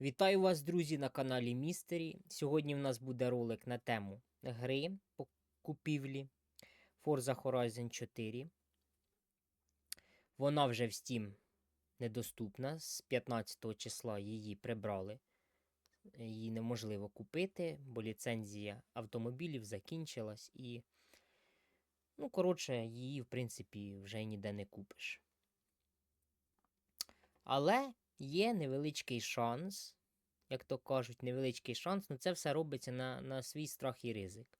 Вітаю вас, друзі, на каналі Містері. Сьогодні в нас буде ролик на тему гри по купівлі Forza Horizon 4. Вона вже в Steam недоступна. З 15 числа її прибрали. Її неможливо купити, бо ліцензія автомобілів закінчилась і, ну, коротше, її, в принципі, вже ніде не купиш. Але є невеличкий шанс, як то кажуть, невеличкий шанс, але це все робиться на, на свій страх і ризик.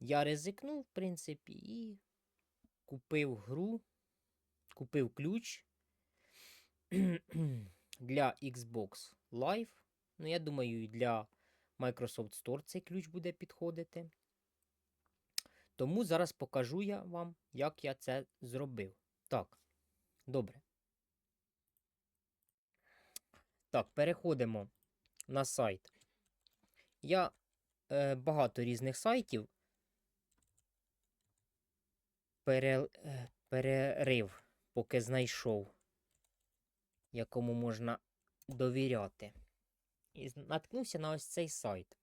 Я ризикнув, в принципі, і купив гру, купив ключ для Xbox Live. Ну, я думаю, і для Microsoft Store цей ключ буде підходити. Тому зараз покажу я вам, як я це зробив. Так, добре. Так, переходимо на сайт. Я е, багато різних сайтів пере, е, перерив, поки знайшов, якому можна довіряти. І наткнувся на ось цей сайт.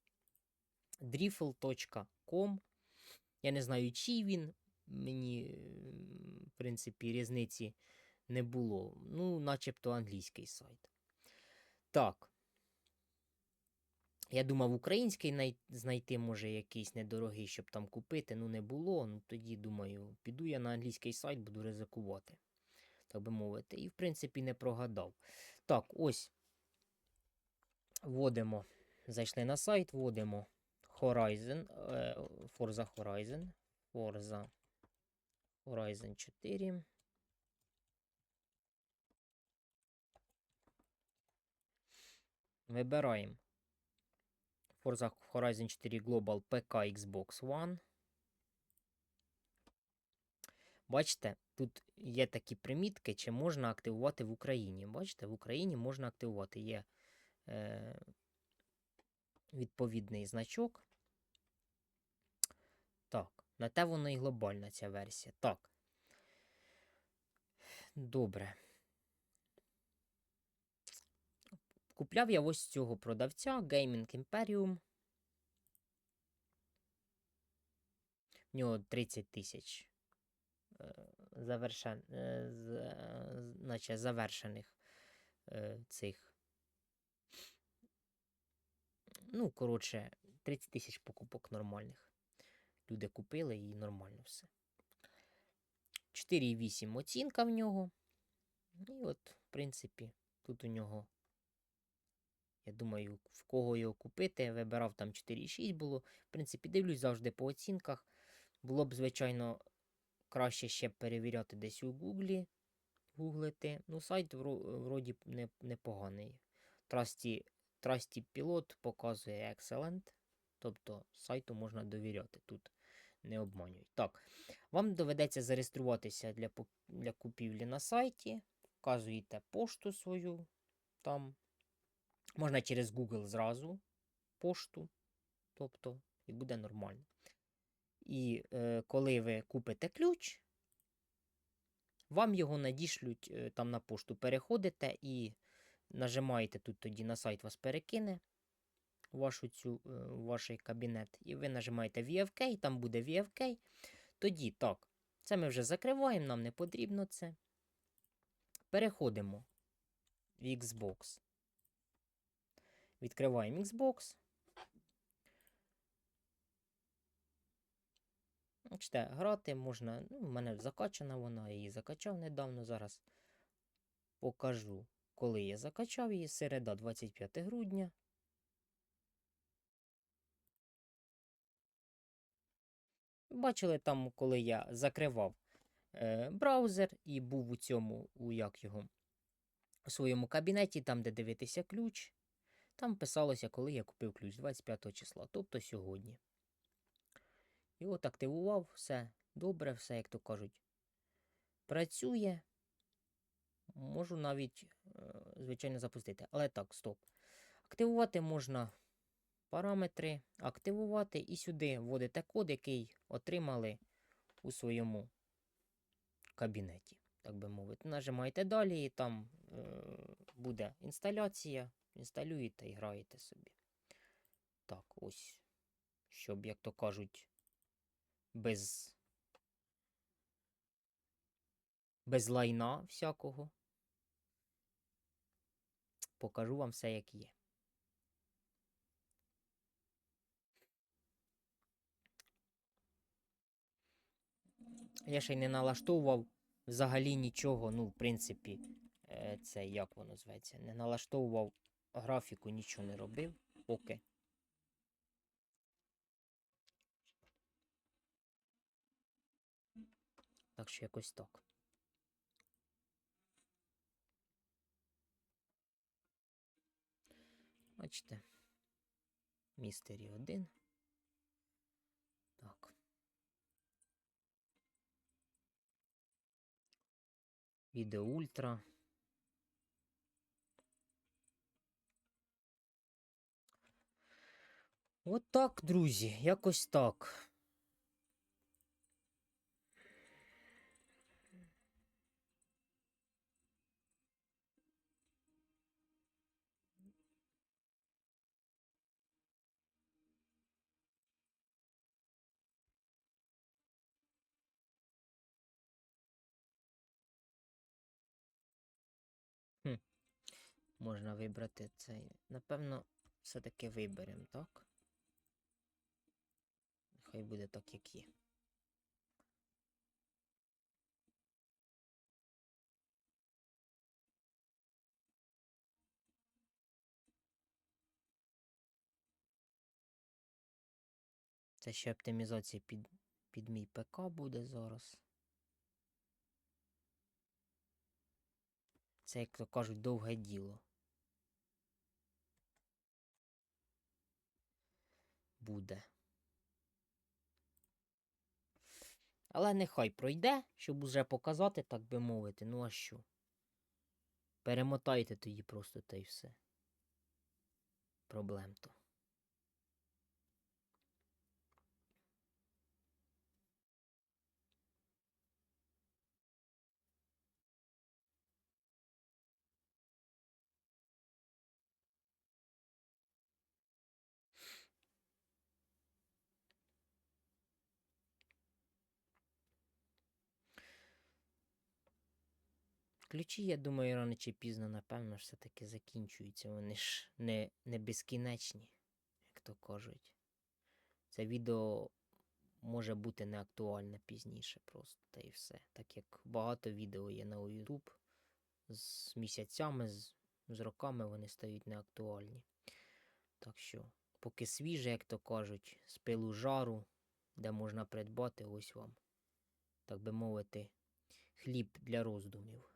driffle.com. Я не знаю, чий він. Мені, в принципі, різниці не було. Ну, начебто англійський сайт. Так. Я думав, український най- знайти може якийсь недорогий, щоб там купити. Ну, не було. Ну тоді думаю, піду я на англійський сайт, буду ризикувати. Так би мовити. І, в принципі, не прогадав. Так, ось. Вводимо. Зайшли на сайт, вводимо Horizon. е, Forza Horizon. Forza Horizon 4. Вибираємо Forza Horizon 4 Global PK Xbox One. Бачите, тут є такі примітки, чи можна активувати в Україні. Бачите, в Україні можна активувати. Є е, відповідний значок. Так, на те воно і глобальна ця версія. Так. Добре. Купляв я ось цього продавця Gaming Imperium. В нього 30 тисяч е, завершен, е, з- е, завершених цих. Ну, коротше, 30 тисяч покупок нормальних. Люди купили і нормально все. 4,8 оцінка в нього. І от, в принципі, тут у нього я думаю, в кого його купити. Вибирав там 4,6 було. В принципі, дивлюсь завжди по оцінках. Було б, звичайно, краще ще перевіряти десь у Гуглі. Гуглити. Ну, сайт вроді непоганий. Трасті, Трасті Пілот показує Excellent. Тобто сайту можна довіряти. Тут не обманюють. Так, вам доведеться зареєструватися для, для купівлі на сайті. Вказуєте пошту свою там. Можна через Google зразу пошту, тобто, і буде нормально. І е, коли ви купите ключ, вам його надішлють е, там на пошту. Переходите і нажимаєте тут тоді на сайт вас перекине вашу цю, е, ваш кабінет. І ви нажимаєте VFK, там буде VFK. Тоді так, це ми вже закриваємо, нам не потрібно це. Переходимо в Xbox. Відкриваємо Xbox. Бачите, грати можна. Ну, в мене закачана вона, я її закачав недавно. Зараз покажу, коли я закачав її. Середа 25 грудня. Бачили там, коли я закривав е, браузер і був у цьому, у як його, у своєму кабінеті, там, де дивитися ключ. Там писалося, коли я купив ключ 25 числа, тобто сьогодні. І от активував все добре, все, як то кажуть. Працює. Можу навіть, е, звичайно, запустити. Але так, стоп. Активувати можна параметри, активувати і сюди вводите код, який отримали у своєму кабінеті, так би мовити. Нажимаєте далі, і там е, буде інсталяція інсталюєте і граєте собі. Так, ось. Щоб, як то кажуть, без. Без лайна всякого. Покажу вам все, як є. Я ще й не налаштовував взагалі нічого, ну, в принципі, е, це як воно зветься. Не налаштовував графіку, нічого не робив. Поки. Так що якось так. Бачите. Містері 1. Так. Відео ультра. От так, друзі, якось так. Можна вибрати цей. Напевно, все-таки виберемо, так? Хай буде так, як є. Це ще оптимізація під, під мій ПК буде зараз. Це, як то кажуть, довге діло. Буде. Але нехай пройде, щоб уже показати, так би мовити. Ну а що? Перемотайте тоді просто та й все. Проблем то. Ключі, я думаю, рано чи пізно, напевно, все-таки закінчуються. Вони ж не, не безкінечні, як то кажуть. Це відео може бути не актуальне пізніше просто, та і все. Так як багато відео є на YouTube з місяцями, з, з роками вони стають неактуальні. Так що, поки свіже, як то кажуть, з пилу жару, де можна придбати, ось вам, так би мовити, хліб для роздумів.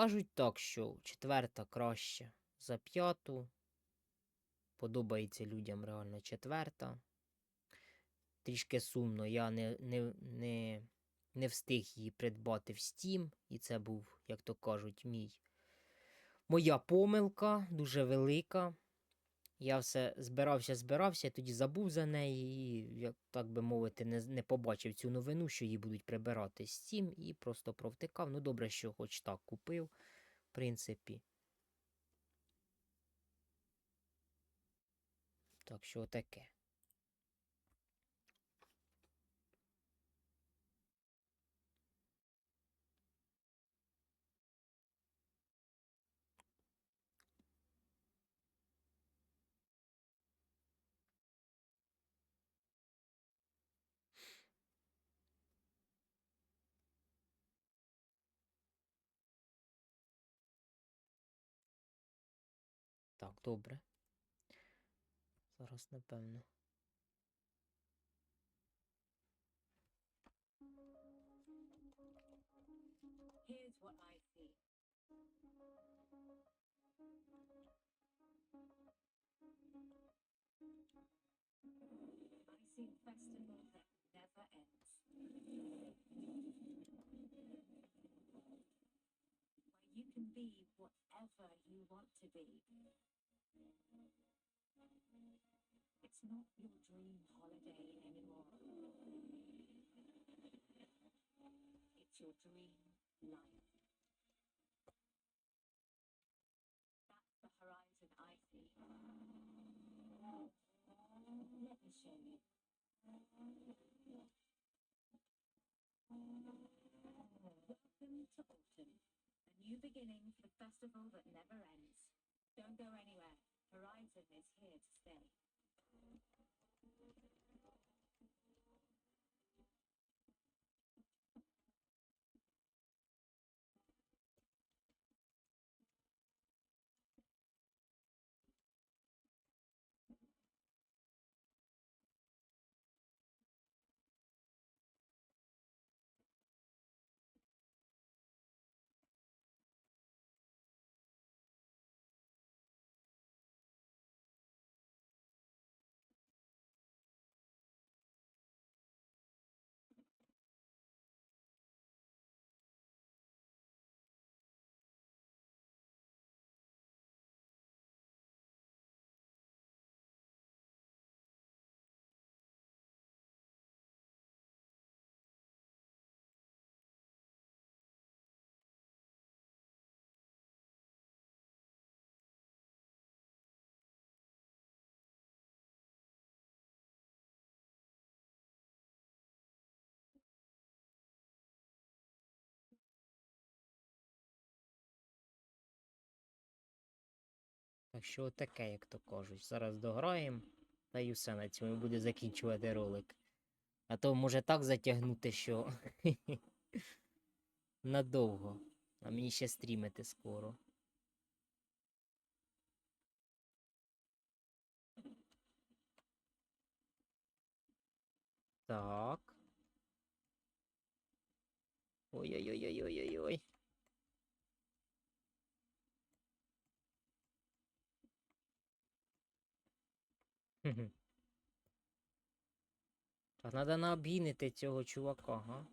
Кажуть так, що четверта краще за п'яту. Подобається людям реально четверта. Трішки сумно, я не, не, не, не встиг її придбати в Steam, і це був, як то кажуть, мій. Моя помилка дуже велика. Я все збирався, збирався, тоді забув за неї, і, як так би мовити, не, не побачив цю новину, що її будуть прибирати з Steam, і просто провтикав. Ну, добре, що хоч так купив, в принципі. Так що таке. добре. Зараз, напевно. Here's what I see. I see a festival that never ends. Where you can be whatever you want to be. It's not your dream holiday anymore. It's your dream life. That's the horizon I see. Let me show you. Welcome to autumn, a new beginning for the festival that never ends. Don't go anywhere. Horizon is here to stay. Так що таке, як то кажуть. Зараз дограємо, та й усе на цьому буде закінчувати ролик. А то може так затягнути, що надовго. А мені ще стрімити скоро. Так. Ой-ой-ой-ой-ой-ой-ой. Хе-хе. Та треба наобгінити цього чувака, га?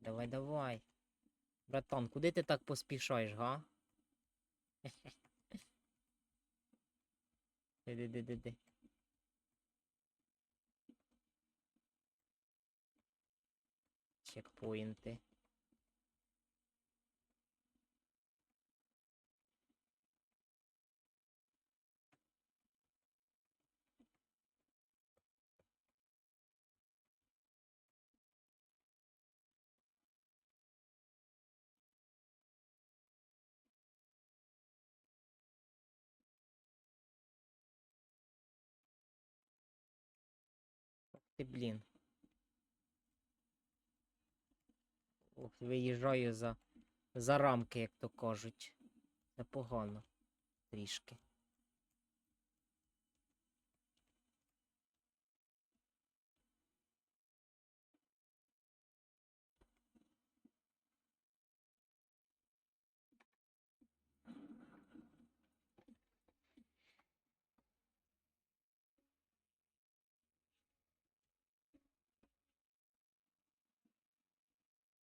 Давай, давай. Братан, куди ти так поспішаєш, га? Де-де-де-де-де. Чекпоінти. Ти блін. Ох, виїжджаю за, за рамки, як то кажуть. Непогано. Трішки.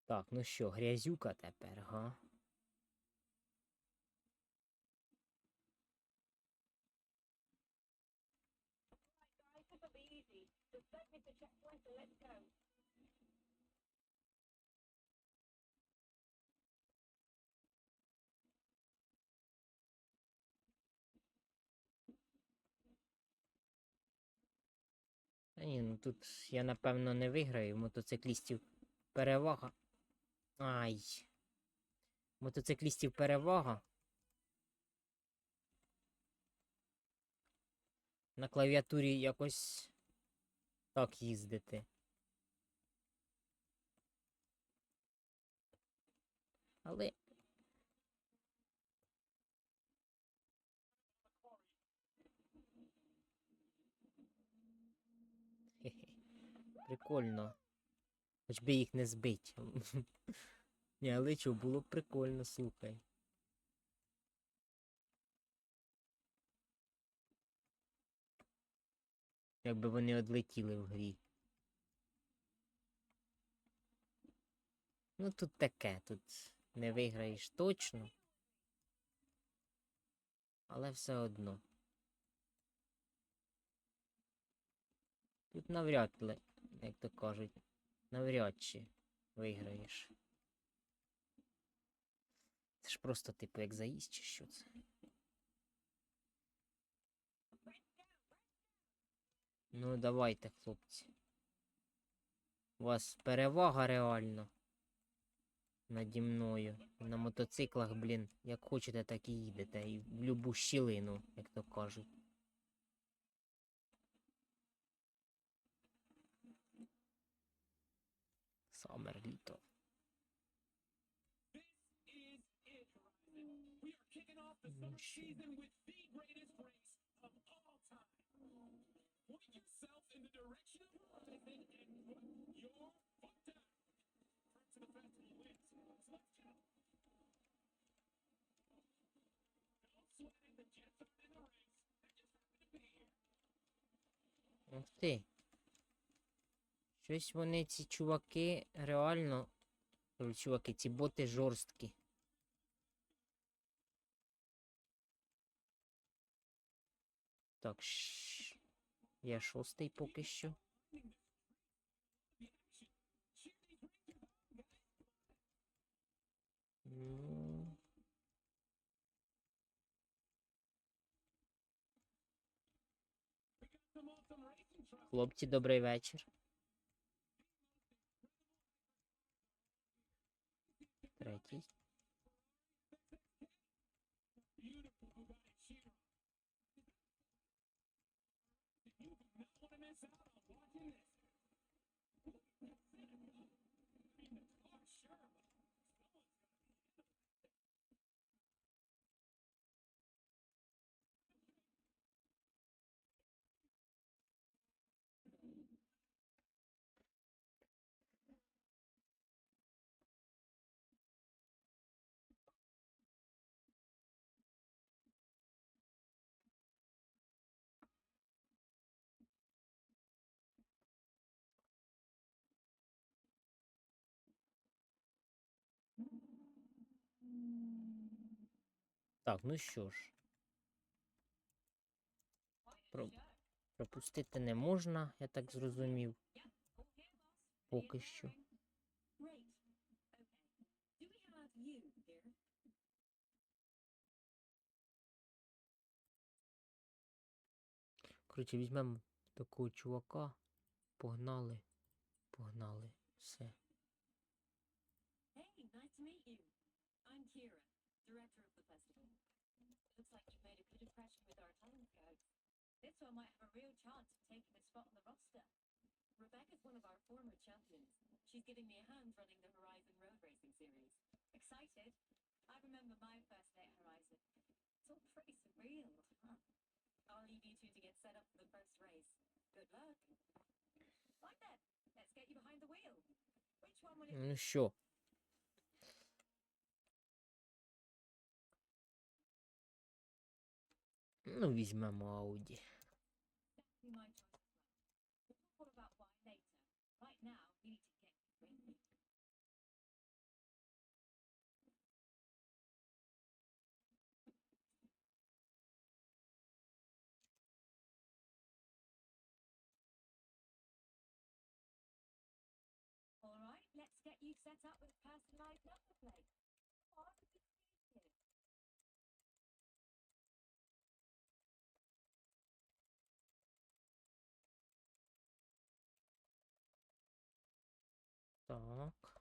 Так, ну що, грязюка тепер, га? Та ні, ну тут я напевно не виграю. Мотоциклістів перевага. Ай. Мотоциклістів перевага. На клавіатурі якось так їздити. Але. Прикольно. Хоч би їх не збить. Ні, але чо, було б прикольно, слухай. Якби вони одлетіли в грі. Ну тут таке, тут не виграєш точно. Але все одно. Тут навряд ли, як то кажуть навряд чи виграєш. Це ж просто, типу, як заїзд чи що це. Ну, давайте, хлопці. У вас перевага реально. Наді мною. На мотоциклах, блін, як хочете, так і їдете. І в любу щілину, як то кажуть. Самер літо. Ну, що? Ух ти. Щось вони, ці чуваки, реально. Кажу, Чуваки, ці боти жорсткі. Так, ш... я шостий поки що. Ну, Хлопці, добрий вечір. Bye. Так, ну що ж. Про... Пропустити не можна, я так зрозумів. Поки що. Коротше, візьмемо такого чувака. Погнали. Погнали. Все. Hey, nice to meet you. I'm Kira, director. Looks like you've made a good impression with our talent scouts. This one might have a real chance of taking a spot on the roster. Rebecca's one of our former champions. She's giving me a hand running the Horizon Road Racing Series. Excited? I remember my first day at Horizon. It's all pretty surreal, huh? I'll leave you two to get set up for the first race. Good luck. Right then, let's get you behind the wheel. Which one would it be? Sure. Ну, візьмемо Ауді. be my choice as well. We'll talk all about why later. Right now, we need to get you ready. All right, let's get you set up with a personalised number plate. Так.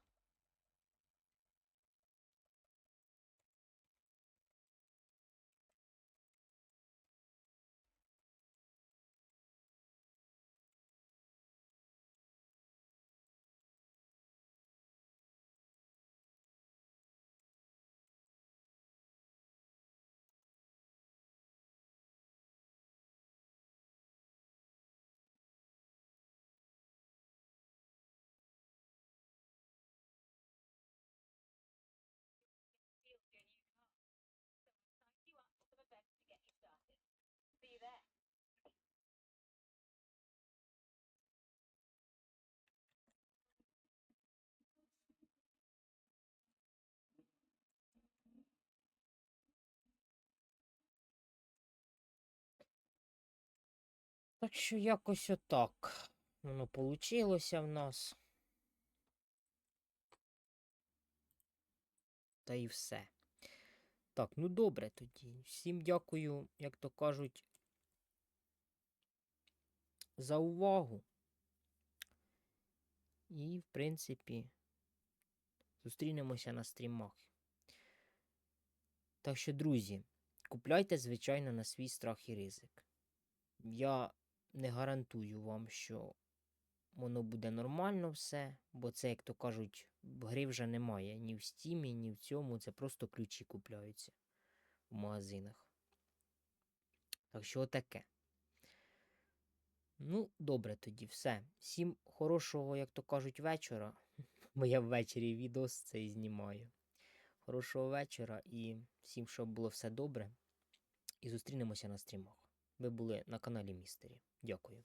Так що якось отак. Воно получилося в нас. Та і все. Так, ну добре тоді. Всім дякую, як то кажуть, за увагу. І, в принципі, зустрінемося на стрімах. Так що, друзі, купляйте, звичайно, на свій страх і ризик. Я не гарантую вам, що воно буде нормально все, бо це, як то кажуть, гри вже немає ні в стімі, ні в цьому. Це просто ключі купляються в магазинах. Так що отаке. Ну, добре тоді, все. Всім хорошого, як то кажуть, вечора. Бо я ввечері відос цей знімаю. Хорошого вечора і всім, щоб було все добре. І зустрінемося на стрімах. Ви були на каналі Містері. Дякую.